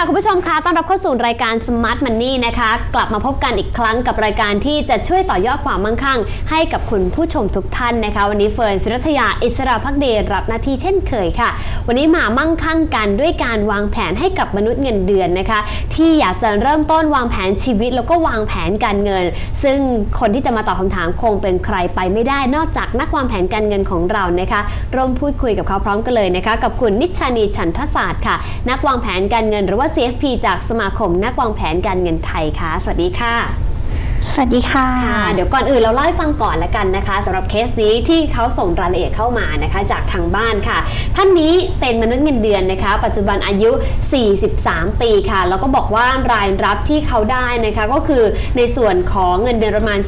ค่ะ คุณผู้ชมคะต้อนรับเข้าสู่รายการ Smart Money นะคะ กลับมาพบกันอีกครั้งกับรายการที่จะช่วยต่อยอดความมั่งคั่ง ให้กับคุณผู้ชมทุกท่านนะคะ วันนี้เฟิร์นศิรัทยาอิสราพักเดชรับหน้าที่เช่นเคยค่ะ วันนี้มามั่งคั่งกันด้วยการวางแผนให้กับมนุษย์เงินเดือนนะคะ ที่อยากจะเริ่มต้นวางแผนชีวิต แล้วก็วางแผนการเงิน ซึ่งคนที่จะมาตอบคำถามคงเป็นใครไปไม่ได้ นอกจากนักวางแผนการเงินของเรานะคะร่วมพูดคุยกับเขาพร้อมกันเลยนะคะ กับคุณนิชานีฉันทศาสตร์ค่ะ นักวางแผนการเงินหรือว่า CFP จากสมาคมนักวางแผนการเงินไทยค่ะ สวัสดีค่ะ สวัสดีค่ะค่ะ เดี๋ยวก่อนอื่นเราเล่าให้ฟังก่อนละกันนะคะสำหรับเคสนี้ที่เขาส่งรายละเอียดเข้ามานะคะจากทางบ้านค่ะ ท่านนี้เป็นมนุษย์เงินเดือนนะคะ ปัจจุบันอายุ 43 ปีค่ะ แล้วก็บอกว่ารายรับที่เขาได้นะคะก็คือในส่วนของเงินเดือนประมาณ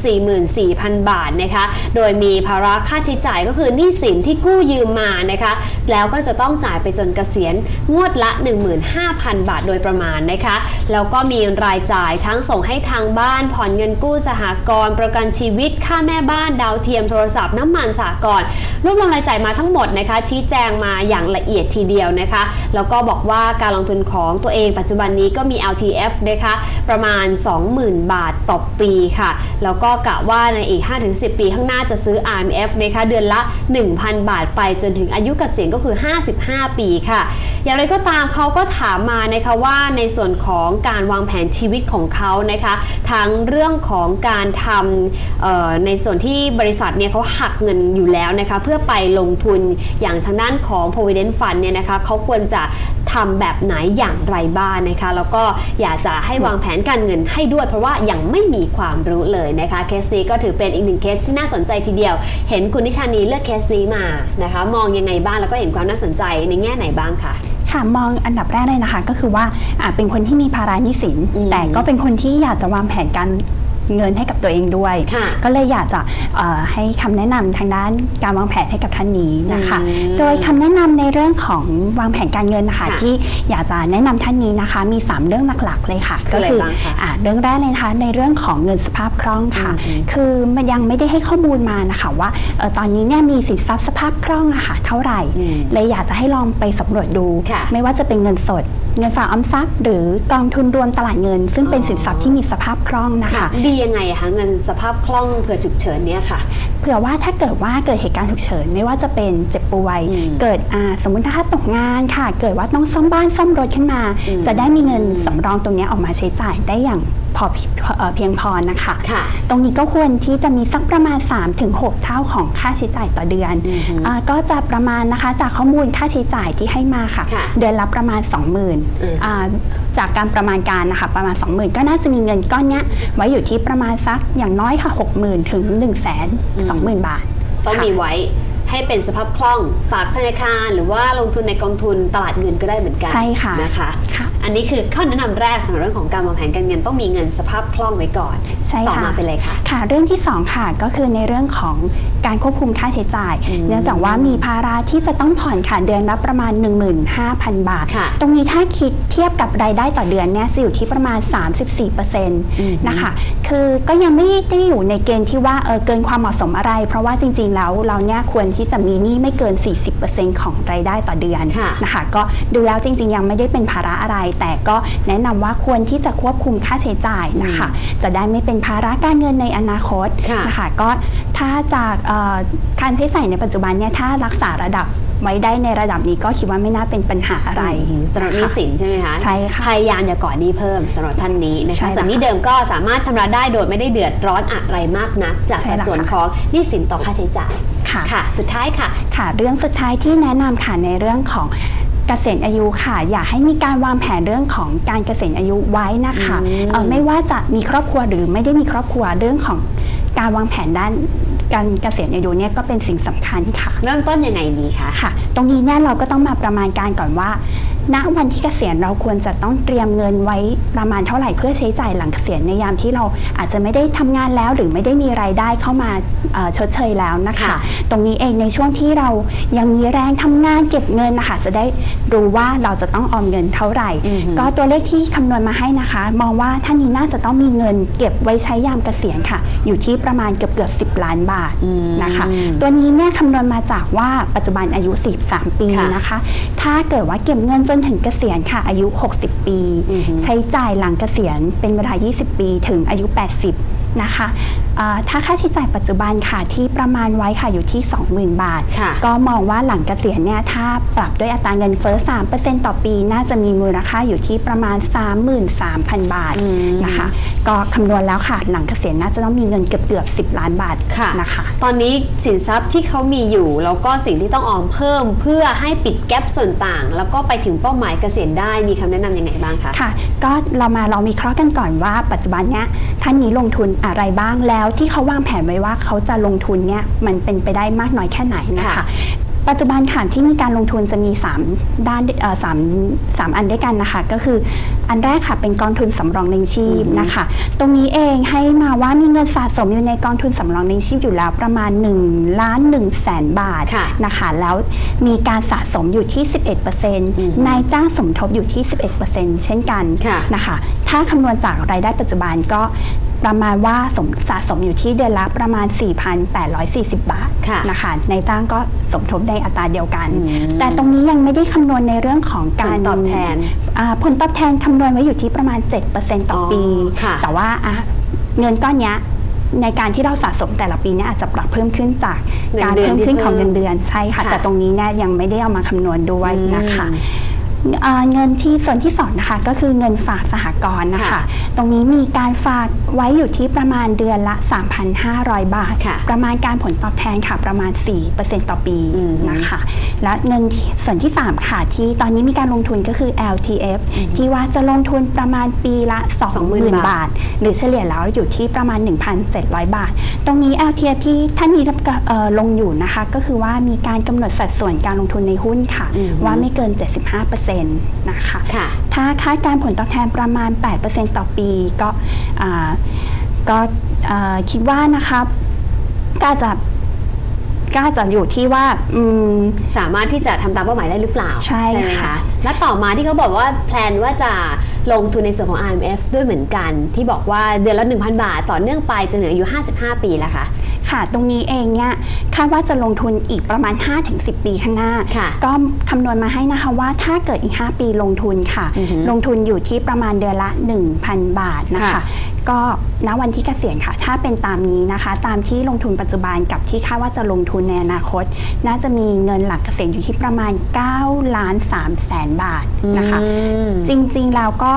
44,000 บาทนะคะ โดยมีภาระค่าใช้จ่ายก็คือหนี้สินที่กู้ยืมมานะคะ แล้วก็จะต้องจ่ายไปจนเกษียณงวดละ 15,000 บาทโดยประมาณนะคะแล้วก็มีรายจ่ายทั้งส่งให้ทางบ้านผ่อนเงินกู้สหกรณ์ประกันชีวิต ค่าแม่บ้านดาวเทียมโทรศัพท์น้ำมันสหกรณ์รวบรวมรายจ่ายมาทั้งหมดนะคะ ชี้แจงมาอย่างละเอียดทีเดียวนะคะ แล้วก็บอกว่าการลงทุนของตัวเองปัจจุบันนี้ก็มี LTF นะคะประมาณ 20,000 บาทต่อปีค่ะ แล้วก็กะว่าในอีก 5-10 ปีข้างหน้าจะซื้อ RMF นะคะเดือนละ 1,000 บาทไปจนถึงอายุเกษียณก็คือ 55 ปีค่ะ อย่างไรก็ตามเขาก็ถามมานะคะว่าในส่วนของการวางแผนชีวิตของเขานะคะทั้งเรื่องของการทำเอ่อในส่วนที่บริษัทเนี่ยเขาหักเงินอยู่แล้วนะคะเพื่อไปลงทุนอย่างทางด้านของ provident fund เนี่ยนะคะเขาควรจะทำแบบไหนอย่างไรบ้างนะคะ แล้วก็อยากจะให้วางแผนการเงินให้ด้วย เพราะว่ายังไม่มีความรู้เลยนะคะเคสนี้ก็ถือเป็นอีกหนึ่งเคสที่น่าสนใจทีเดียว เห็นคุณนิชานีเลือกเคสนี้มานะคะ มองยังไงบ้างแล้วก็เห็นความน่าสนใจในแง่ไหนบ้างคะค่ะมองอันดับแรกเลยนะคะ ก็คือว่าอ่าเป็นคนที่มีภาระหนี้สินอืมแต่ก็เป็นคนที่อยากจะวางแผนการ เงินให้กับตัวเองด้วยค่ะก็เลยอยากจะเอ่อให้คำแนะนำทางด้านการวางแผนให้กับท่านนี้นะคะอืมโดยคำแนะนำในเรื่องของวางแผนการเงินนะคะค่ะที่อยากจะแนะนำท่านนี้นะคะ มี 3 เรื่องหลักๆเลยค่ะคืออะไรบ้างคะอ่าเรื่องแรกเลยนะคะในเรื่องของเงินสภาพคล่องค่ะอืมคือมันยังไม่ได้ให้ข้อมูลมานะคะว่าเอ่อตอนนี้เนี่ยมีสินทรัพย์สภาพคล่องอะค่ะเท่าไหร่อืมเลยอยากจะให้ลองไปสำรวจดูค่ะไม่ว่าจะเป็นเงินสด เงินฝากออมทรัพย์ หรือกองทุนรวมตลาดเงิน ซึ่งเป็นอ๋อสินทรัพย์ที่มีสภาพคล่องนะคะ ดียังไงอะคะเงินสภาพคล่องเผื่อฉุกเฉินเนี่ยค่ะ เผื่อว่าถ้าเกิดว่าเกิดเหตุการณ์ฉุกเฉินไม่ว่าจะเป็นเจ็บป่วยอืมเกิดอ่าสมมติถ้าตกงานค่ะ เกิดว่าต้องซ่อมบ้านซ่อมรถขึ้นมาอืมจะได้มีเงินสำรองตรงเนี้ยออกมาใช้จ่ายได้อย่าง พอเอ่อเพียงพอนะคะค่ะตรงนี้ก็ควรที่จะมีสักประมาณ 3-6 เท่าของค่าใช้จ่ายต่อเดือนอือฮึอ่าก็จะประมาณนะคะจากข้อมูลค่าใช้จ่ายที่ให้มาค่ะค่ะเดือนละประมาณ 20,000อืมอ่าจากการประมาณการนะคะประมาณ 20,000 ก็น่าจะมีเงินก้อนเนี้ยไว้อยู่ที่ประมาณสักอย่างน้อยค่ะ60,000 ถึง 1 2 0 0 0 0 บาท ต้องค่ะมีไว้ให้เป็นสภาพคล่องฝากธนาคาร หรือว่าลงทุนในกองทุนตลาดเงินก็ได้เหมือนกันใช่ค่ะนะคะ ค่ะ อันนี้คือข้อแนะนำแรกสำหรับเรื่องของการวางแผนการเงินต้องมีเงินสภาพคล่องไว้ก่อนใช่ต่อค่ะมาเป็นอะไรคะค่ะ เรื่องที่ 2 ค่ะก็คือในเรื่องของการควบคุมค่าใช้จ่ายอืมเนื่องจากว่ามีภาระที่จะต้องผ่อนค่ะเดือนละประมาณ 15,000 บาทค่ะตรงนี้ถ้าคิดเทียบกับรายได้ต่อเดือนเนี่ยจะอยู่ที่ประมาณ 34%นะคะคือก็ยังไม่ได้อยู่ในเกณฑ์ที่ว่าเออเกินความเหมาะสมอะไร เพราะว่าจริง ๆ แล้วเราเนี่ยควรที่จะมีหนี้ไม่เกิน 40%ของรายได้ต่อเดือนค่ะนะคะก็ดูแล้วจริง ๆ ยังไม่ได้เป็นภาระอะไรแต่ก็แนะนำว่าควรที่จะควบคุมค่าใช้จ่ายนะคะ จะได้ไม่เป็นภาระการเงินในอนาคตค่ะนะคะก็ถ้าจากเอ่อการใช้จ่ายในปัจจุบันเนี่ยถ้ารักษาระดับไว้ได้ในระดับนี้ก็คิดว่าไม่น่าเป็นปัญหาอะไรสำหรับหนี้สินใช่ไหมคะใช่ค่ะพยายามอย่าก่อหนี้เพิ่มสำหรับท่านนี้นะใช่คะแล้วส่วนหนี้เดิมก็สามารถชำระได้โดยไม่ได้เดือดร้อนอะไรมากนัก จากใช่สัดแล้วส่วนค่ะของหนี้สินต่อค่าใช้จ่ายค่ะค่ะ สุดท้ายค่ะค่ะ เรื่องสุดท้ายที่แนะนำค่ะในเรื่องของ เกษียณอายุค่ะ อยากให้มีการวางแผนเรื่องของการเกษียณอายุไว้นะคะอืมเอ่อไม่ว่าจะมีครอบครัวหรือไม่ได้มีครอบครัวเรื่องของการวางแผนด้านการเกษียณอายุเนี่ยก็เป็นสิ่งสำคัญค่ะ เริ่มต้นยังไงดีคะ ค่ะ ตรงนี้เนี่ยเราก็ต้องมาประมาณการก่อนว่า ณวันที่เกษียณเราควรจะต้องเตรียมเงินไว้ประมาณเท่าไหร่เพื่อใช้จ่ายหลังเกษียณในยามที่เราอาจจะไม่ได้ทำงานแล้ว หรือไม่ได้มีรายได้เข้ามาเอ่อชดเชยแล้วนะคะค่ะตรงนี้เองในช่วงที่เรายังมีแรงทำงานเก็บเงินนะคะจะได้รู้ว่าเราจะต้องออมเงินเท่าไหร่อือฮึก็ตัวเลขที่คำนวณมาให้นะคะ มองว่าท่านนี้น่าจะต้องมีเงิน เก็บไว้ใช้ยามเกษียณค่ะ อยู่ที่ประมาณเกือบเกือบสิล้านบาทอืมนะคะ ตัวนี้เนี่ยคำนวณมาจากว่าปัจจุบันอายุ 43 ปีค่ะนะคะ ถ้าเกิดว่าเก็บเงินจนนถึงเกษียณค่ะอายุ 60 ปีอือฮึใช้จ่ายหลังเกษียณเป็นเวลา 20 ปีถึงอายุ 80 นะคะอ่าถ้าค่าใช้จ่ายปัจจุบันค่ะที่ประมาณไว้ค่ะอยู่ที่ 20,000 บาทค่ะก็มองว่าหลังเกษียณเนี่ยถ้าปรับด้วยอัตราเงินเฟ้อ 3%ต่อปี น่าจะมีมูลค่าอยู่ที่ประมาณ 33,000 บาทอืมนะคะ ก็คำนวณแล้วค่ะ หลังเกษียณน่าจะต้องมีเงินเกือบเกือบๆ10ล้านบาทค่ะนะคะ ตอนนี้สินทรัพย์ที่เขามีอยู่ แล้วก็สิ่งที่ต้องออมเพิ่มเพื่อให้ปิดแกลบส่วนต่าง แล้วก็ไปถึงเป้าหมายเกษียณได้มีคำแนะนำยังไงบ้างคะค่ะ ก็เรามาเรามีเคราะห์กันก่อนว่าปัจจุบันเนี้ยท่านนี้ลงทุนอะไรบ้างแล้วที่เขาวางแผนไว้ว่าเขาจะลงทุนเนี่ยมันเป็นไปได้มากน้อยแค่ไหนนะคะค่ะ ปัจจุบันค่ะที่มีการลงทุนจะมี 3 ด้านเอ่อสามสามอันด้วยกันนะคะ ก็คืออันแรกค่ะเป็นกองทุนสำรองเลี้ยงชีพนะคะ ตรงนี้เองให้มาว่ามีเงินสะสมอยู่ในกองทุนสำรองเลี้ยงชีพอยู่แล้วประมาณ1ล้าน1แสนบาทค่ะนะคะแล้วมีการสะสมอยู่ที่ 11%นายจ้างสมทบอยู่ที่ 11%เช่นกันค่ะนะคะ ถ้าคำนวณจากรายได้ปัจจุบันก็ ประมาณว่าสมสะสมอยู่ที่เดือนละประมาณ 4,840 บาทค่ะนะคะนายจ้างก็สมทบในอัตราเดียวกัน อืม แต่ตรงนี้ยังไม่ได้คำนวณในเรื่องของการผลตอบแทน อ่าผลตอบแทนคำนวณไว้อยู่ที่ประมาณ 7%ต่อออปี ค่ะ แต่ว่าอะเงินก้อนเนี้ยในการที่เราสะสมแต่ละปีเนี่ยอาจจะปรับเพิ่มขึ้นจากการเพิ่มขึ้นของเงินเดือนใช่ค่ะ ค่ะแต่ตรงนี้เนี่ยยังไม่ได้เอามาคำนวณด้วยนะคะ อืม เอ่อเงินที่ส่วนที่สองนะคะก็คือเงินฝากสหกรณ์นะคะค่ะตรงนี้มีการฝากไว้อยู่ที่ประมาณเดือนละ 3,500 บาทค่ะประมาณการผลตอบแทนค่ะประมาณ 4%ต่อปีอืมนะคะ และเงินที่ส่วนที่ 3 ค่ะ ที่ตอนนี้มีการลงทุนก็คือ LTF ที่ว่าจะลงทุนประมาณปีละ 20,000 บาบาททหรือเฉลี่ยแล้วอยู่ที่ประมาณ 1,700 บาท ตรงนี้ LTF ที่ท่านนี้รับเอ่อลงอยู่นะคะ ก็คือว่ามีการกำหนดสัดส่วนการลงทุนในหุ้นค่ะอืมว่าไม่เกิน 75%นะคะค่ะถ้าคาดการณ์ผลตอบแทนประมาณ 8%ต่อปีก็อ่าก็อ่าคิดว่านะครับก็อาจจะก็อาจจะอยู่ที่ว่าอืมสามารถที่จะทำตามเป้าหมายได้หรือเปล่า ใช่ไหมค่ะคะและต่อมาที่เขาบอกว่าแพลนว่าจะลงทุนในส่วนของ IMF ด้วยเหมือนกัน ที่บอกว่าเดือนละ 1,000 บาท ต่อเนื่องไปจนถึงอายุ 55 ปีแล้วค่ะ ค่ะ ตรงนี้เองเนี่ยคาดว่าจะลงทุนอีกประมาณ 5-10 ปีข้างหน้าค่ะก็คำนวณมาให้นะคะว่าถ้าเกิดอีก 5 ปีลงทุนค่ะอือฮึลงทุนอยู่ที่ประมาณเดือนละ 1,000 บาทนะคะค่ะก็ณวันที่เกษียณค่ะ ถ้าเป็นตามนี้นะคะ ตามที่ลงทุนปัจจุบันกับที่คาดว่าจะลงทุนในอนาคต น่าจะมีเงินหลักเกษียณอยู่ที่ประมาณ9ล้าน3แสนบาทนะคะอืมจริงๆแล้วก็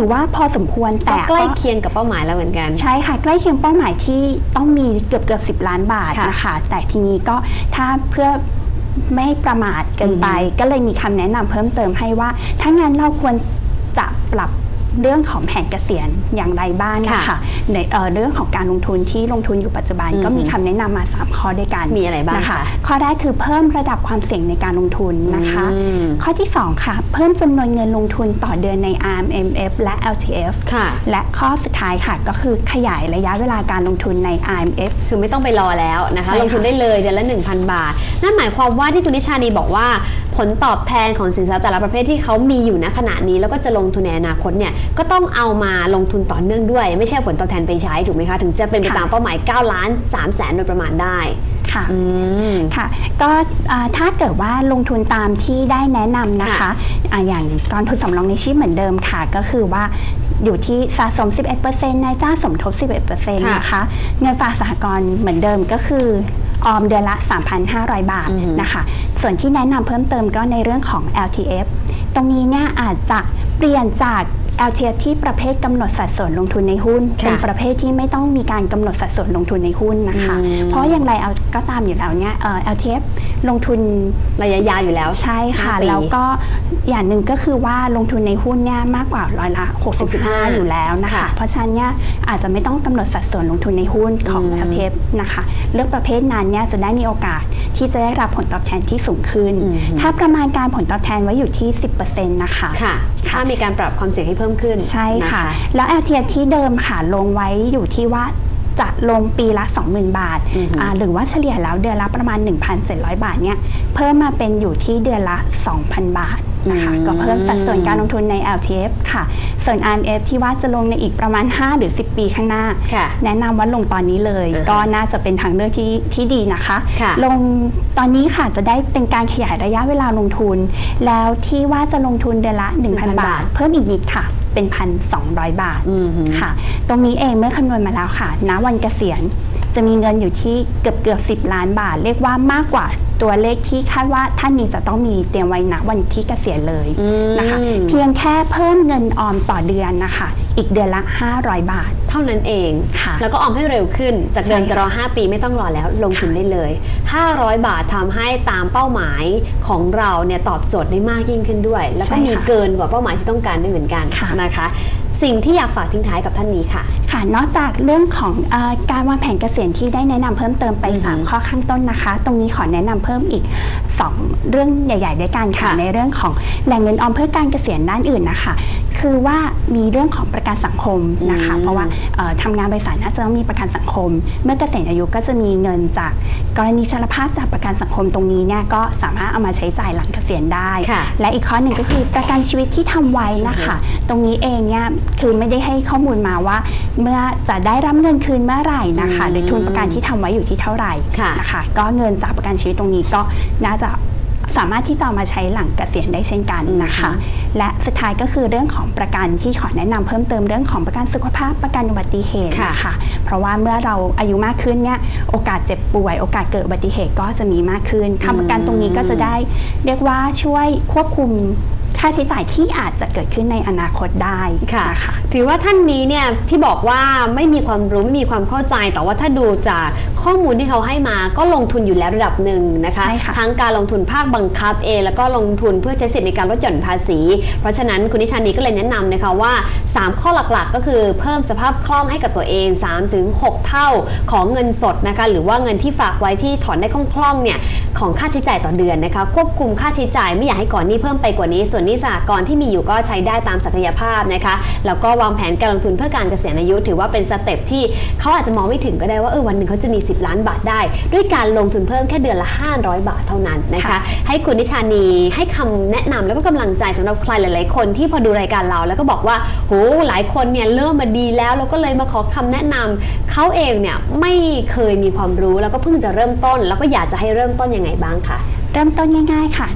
ถือว่าพอสมควรก็แต่ใกล้ก็เคียงกับเป้าหมายแล้วเหมือนกัน ใช่ค่ะ ใกล้เคียงเป้าหมายที่ต้องมีเกือบเกือบสิล้านบาทค่ะนะคะ แต่ทีนี้ก็ถ้าเพื่อไม่ประมาทเกินไป ก็เลยมีคำแนะนำเพิ่มเติมให้ว่า ถ้างั้นเราควรจะปรับ เรื่องของแผนเกษียณอย่างไรบ้างนะค่ะคะในเอ่อเรื่องของการลงทุนที่ลงทุนอยู่ปัจจุบันอืมก็มีคำแนะนำมา 3 ข้อด้วยกันมีอะไรบ้างนะคะคะข้อแรกคือเพิ่มระดับความเสี่ยงในการลงทุนนะคะอืมข้อที่ 2 ค่ะ เพิ่มจำนวนเงินลงทุนต่อเดือนใน RMF และ LTF ค่ะและข้อสุดท้ายค่ะก็คือขยายระยะเวลาการลงทุนใน IMF คือไม่ต้องไปรอแล้วนะคะใช่ค่ะลงทุนได้เลยเดือนละ 1,000 บาท นั่นหมายความว่าที่คุณนิชานีบอกว่า ผลตอบแทนของสินทรัพย์แต่ละประเภทที่เขามีอยู่ณขณะนี้ แล้วก็จะลงทุนในอนาคตเนี่ยก็ต้องเอามาลงทุนต่อเนื่องด้วย ไม่ใช่ผลตอบแทนไปใช้ถูกไหมคะ ถึงจะเป็นไปค่ะตามเป้าหมาย 9 ล้าน3แสนโดยประมาณได้ค่ะอืมค่ะ ก็อ่าถ้าเกิดว่าลงทุนตามที่ได้แนะนำนะคะค่ะอะอย่างกองทุนสำรองในชีพเหมือนเดิมค่ะ ก็คือว่าอยู่ที่สะสม 11%นายจ้างสมทบ 11%นะคะ เงินฝากสหกรณ์เหมือนเดิมก็คือออมเดือนละ 3,500 บาทอือฮึนะคะ ส่วนที่แนะนำเพิ่มเติมก็ในเรื่องของ LTF ตรงนี้เนี่ยอาจจะเปลี่ยนจาก LTF ที่ประเภทกำหนดสัดส่วนลงทุนในหุ้นค่ะเป็นประเภทที่ไม่ต้องมีการกำหนดสัดส่วนลงทุนในหุ้นนะคะอืมเพราะอย่างไรเอาก็ตามอยู่แล้วเนี่ยเอ่อ LTF ลงทุนระยะยาวอยู่แล้วใช่ค่ะห้าปีแล้วก็อย่างหนึ่งก็คือว่าลงทุนในหุ้นเนี่ยมากกว่าร้อยละ 65 65อยู่แล้วนะคะค่ะเพราะฉะนั้นเนี่ยอาจจะไม่ต้องกำหนดสัดส่วนลงทุนในหุ้นของอืม LTF นะคะ เลือกประเภทนั้นเนี่ยจะได้มีโอกาสที่จะได้รับผลตอบแทนที่สูงขึ้นอืมถ้าประมาณการผลตอบแทนไว้อยู่ที่ 10%นะคะค่ะถ้ามีการปรับความเสี่ยงให้เพิ่มขึ้นใช่ค่ะ น แล้ว LTF ที่เดิมค่ะลงไว้อยู่ที่ว่าจะลงปีละ 20,000 บาทอือฮึอ่าหรือว่าเฉลี่ยแล้วเดือนละประมาณ 1,700 บาทเนี่ยเพิ่มมาเป็นอยู่ที่เดือนละ 2,000 บาท นะคะอืมก็เพิ่มสัดส่วนการลงทุนใน LTF ค่ะ ส่วน RMF ที่ว่าจะลงในอีกประมาณ 5 หรือ 10 ปีข้างหน้าค่ะแนะนำว่าลงตอนนี้เลยอ่าฮะก็น่าจะเป็นทางเลือกที่ที่ดีนะคะค่ะลงตอนนี้ค่ะจะได้เป็นการขยายระยะเวลาลงทุน แล้วที่ว่าจะลงทุนเดือนละ 1,000 บาท เพิ่มอีกนิดค่ะเป็น 1,200 บาทอืมฮึค่ะ ตรงนี้เองเมื่อคำนวณมาแล้วค่ะณวันเกษียณจะมีเงินอยู่ที่เกือบเกือบ10 ล้านบาท เรียกว่ามากกว่า ตัวเลขที่คาดว่าท่านนี้จะต้องมีเตรียมไว้ณวันที่เกษียณเลยอืมนะคะ เพียงแค่เพิ่มเงินออมต่อเดือนนะคะ อีกเดือนละ 500 บาท เท่านั้นเองค่ะ แล้วก็ออมให้เร็วขึ้น จากเดิมใช่จะรอค่ะ5ปีไม่ต้องรอแล้วลงทุนได้เลย 500 บาททำให้ตามเป้าหมายของเราเนี่ยตอบโจทย์ได้มากยิ่งขึ้นด้วย แล้วก็ใช่ค่ะมีเกินกว่าเป้าหมายที่ต้องการด้วยเหมือนกันค่ะนะคะ สิ่งที่อยากฝากทิ้งท้ายกับท่านนี้ค่ะ ค่ะนอกจากเรื่องของเออการวางแผนเกษียณที่ได้แนะนำเพิ่มเติมไปอือฮึ3ข้อข้างต้นนะคะ ตรงนี้ขอแนะนำเพิ่มอีก 2 เรื่องใหญ่ ๆ ด้วยกันค่ะค่ะ ในเรื่องของแหล่งเงินออมเพื่อการเกษียณด้านอื่นนะคะ คือว่ามีเรื่องของประกันสังคมนะคะอืมเพราะว่าเอ่อทำงานบริษัทน่าจะต้องมีประกันสังคม เมื่อเกษียณอายุก็จะมีเงินจากกรณีชราภาพจากประกันสังคมตรงนี้เนี่ยก็สามารถเอามาใช้จ่ายหลังเกษียณได้ค่ะและอีกข้อหนึ่งก็คือประกันชีวิตที่ทำไว้นะคะ ตรงนี้เองเนี่ยคือไม่ได้ให้ข้อมูลมาว่า เมื่อจะได้รับเงินคืนเมื่อไหร่นะคะอืมหรือทุนประกันที่ทำไว้อยู่ที่เท่าไหร่ค่ะนะคะ ก็เงินจากประกันชีวิตตรงนี้ก็น่าจะ สามารถที่จะเอามาใช้หลังเกษียณได้เช่นกันนะคะ และสุดท้ายก็คือเรื่องของประกันที่ขอแนะนำเพิ่มเติมเรื่องของประกันสุขภาพประกันอุบัติเหตุค่ะนะคะเพราะว่าเมื่อเราอายุมากขึ้นเนี่ยโอกาสเจ็บป่วย โอกาสเกิดอุบัติเหตุก็จะมีมากขึ้นทำประกันตรงนี้ก็จะได้ เรียกว่าช่วยควบคุม ค่าใช้จ่ายที่อาจจะเกิดขึ้นในอนาคตได้ค่ะนะคะถือว่าท่านนี้เนี่ยที่บอกว่าไม่มีความรู้ไม่มีความเข้าใจ แต่ว่าถ้าดูจากข้อมูลที่เขาให้มาก็ลงทุนอยู่แล้วระดับหนึ่งนะคะใช่ค่ะทั้งการลงทุนภาคบังคับเองแล้วก็ลงทุนเพื่อใช้สิทธิในการลดหย่อนภาษี เพราะฉะนั้นคุณนิชานีก็เลยแนะนำนะคะว่า 3 ข้อหลักๆ ก็คือเพิ่มสภาพคล่องให้กับตัวเอง 3-6 เท่าของเงินสดนะคะหรือว่าเงินที่ฝากไว้ที่ถอนได้คล่องๆเนี่ยของค่าใช้จ่ายต่อเดือนนะคะควบคุมค่าใช้จ่ายไม่อยากให้ก่อนหนี้เพิ่มไปกว่านี้ส่วนหนี้สหกรณ์ที่มีอยู่ก็ใช้ได้ตามศักยภาพนะคะแล้วก็วางแผนการลงทุนเพื่อการเกษียณอายุ ถือว่าเป็นสเต็ปที่เขาอาจจะมองไม่ถึงก็ได้ว่าเออวันหนึ่งเขาจะมี 10 ล้านบาทได้ ด้วยการลงทุนเพิ่มแค่เดือนละ 500 บาทเท่านั้นนะคะคะให้คุณนิชานีให้คำแนะนำแล้วก็กำลังใจสำหรับใครหลาย ๆ คนที่พอดูรายการเราแล้วก็บอกว่าโหหลายคนเนี่ยเริ่มมาดีแล้วแล้วก็เลยมาขอคำแนะนำเขาเองเนี่ยไม่เคยมีความรู้แล้วก็เพิ่งจะเริ่มต้น แล้วก็อยากจะให้เริ่มต้นยังไงบ้างคะเริ่มต้นง่าย ๆ ค่ะ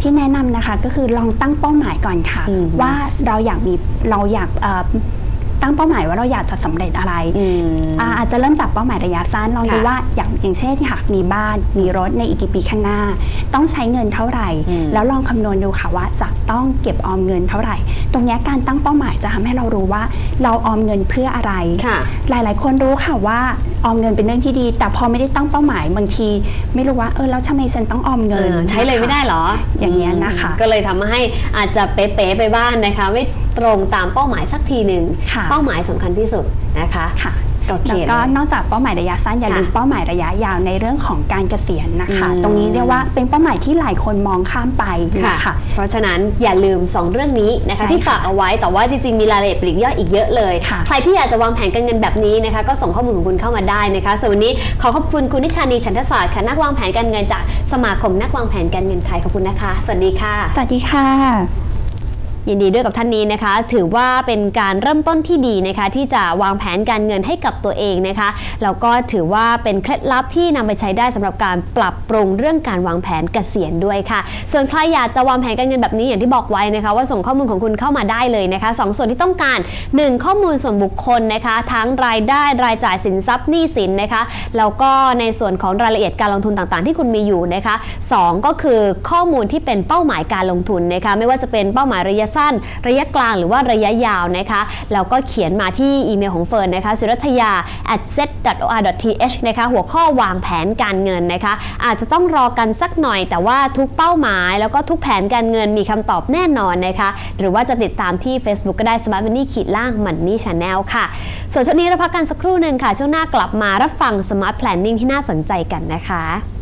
ที่แนะนำนะคะก็คือลองตั้งเป้าหมายก่อนค่ะอืมว่าเราอยากมีเราอยากเอ่อ ตั้งเป้าหมายว่าเราอยากจะสำเร็จอะไรอืมอ่าอาจจะเริ่มจากเป้าหมายระยะสั้นลองดูค่ะว่าอย่างอย่างเช่นค่ะมีบ้านมีรถในอีกกี่ปีข้างหน้า ต้องใช้เงินเท่าไหร่อืมแล้วลองคำนวณดูค่ะว่าจะต้องเก็บออมเงินเท่าไหร่ ตรงเนี้ยการตั้งเป้าหมายจะทำให้เรารู้ว่า เราออมเงินเพื่ออะไรค่ะหลาย ๆ คนรู้ค่ะว่าออมเงินเป็นเรื่องที่ดี แต่พอไม่ได้ตั้งเป้าหมายบางที ไม่รู้ว่าเออแล้วทำไมฉันต้องออมเงิเอนอใช้เลยไม่ได้เหรอ อย่างเงี้ยนะคะ ก็เลยทำให้อาจจะเป๊ะๆไปบ้างนะคะไม่ ตรงตามเป้าหมายสักทีหนึ่งค่ะเป้าหมายสำคัญที่สุดนะคะค่ะโอเคแล้วก็เลยนอกจากเป้าหมายระยะสั้นอย่าค่ะลืมเป้าหมายระยะยาวในเรื่องของการเกษียณนะคะอืมตรงนี้เรียกว่าเป็นเป้าหมายที่หลายคนมองข้ามไปค่ะนะคะเพราะฉะนั้นอย่าลืม 2 เรื่องนี้นะคะใช่ที่ค่ะฝากเอาไว้แต่ว่าจริงๆมีรายละเอียดปลีกย่อยอีกเยอะเลยค่ะใครที่อยากจะวางแผนการเงินแบบนี้นะคะก็ส่งข้อมูลของคุณเข้ามาได้นะคะส่วนวันนี้ขอขอบคุณคุณนิชานีฉันทศาสตร์ค่ะนักวางแผนการเงินจากสมาคมนักวางแผนการเงินไทยขอบคุณนะคะ สวัสดีค่ะ สวัสดีค่ะ ยินดีด้วยกับท่านนี้นะคะ ถือว่าเป็นการเริ่มต้นที่ดีนะคะ ที่จะวางแผนการเงินให้กับตัวเองนะคะแล้วก็ถือว่าเป็นเคล็ดลับที่นำไปใช้ได้สำหรับการปรับปรุงเรื่องการวางแผนเกษียณด้วยค่ะ ส่วนใครอยากจะวางแผนการเงินแบบนี้อย่างที่บอกไว้นะคะ ว่าส่งข้อมูลของคุณเข้ามาได้เลยนะคะสองส่วนที่ต้องการ 1 ข้อมูลส่วนบุคคลนะคะ ทั้งรายได้รายจ่ายสินทรัพย์หนี้สินนะคะแล้วก็ในส่วนของรายละเอียดการลงทุนต่างๆ ที่คุณมีอยู่นะคะสองก็คือข้อมูลที่เป็นเป้าหมายการลงทุนนะคะไม่ว่าจะเป็นเป้าหมายระยะสั้น ระยะกลางหรือว่าระยะยาวนะคะแล้วก็เขียนมาที่อีเมลของเฟิร์นนะคะสุรัตยา at set.or.th นะคะหัวข้อวางแผนการเงินนะคะ อาจจะต้องรอกันสักหน่อยแต่ว่าทุกเป้าหมาย แล้วก็ทุกแผนการเงินมีคำตอบแน่นอนนะคะ หรือว่าจะติดตามที่ Facebook ก็ได้ Smart Money ขีดล่าง Money Channel ค่ะ ส่วนช่วงนี้เราพักกันสักครู่หนึ่งค่ะ ช่วงหน้ากลับมารับฟัง Smart Planning ที่น่าสนใจกันนะคะ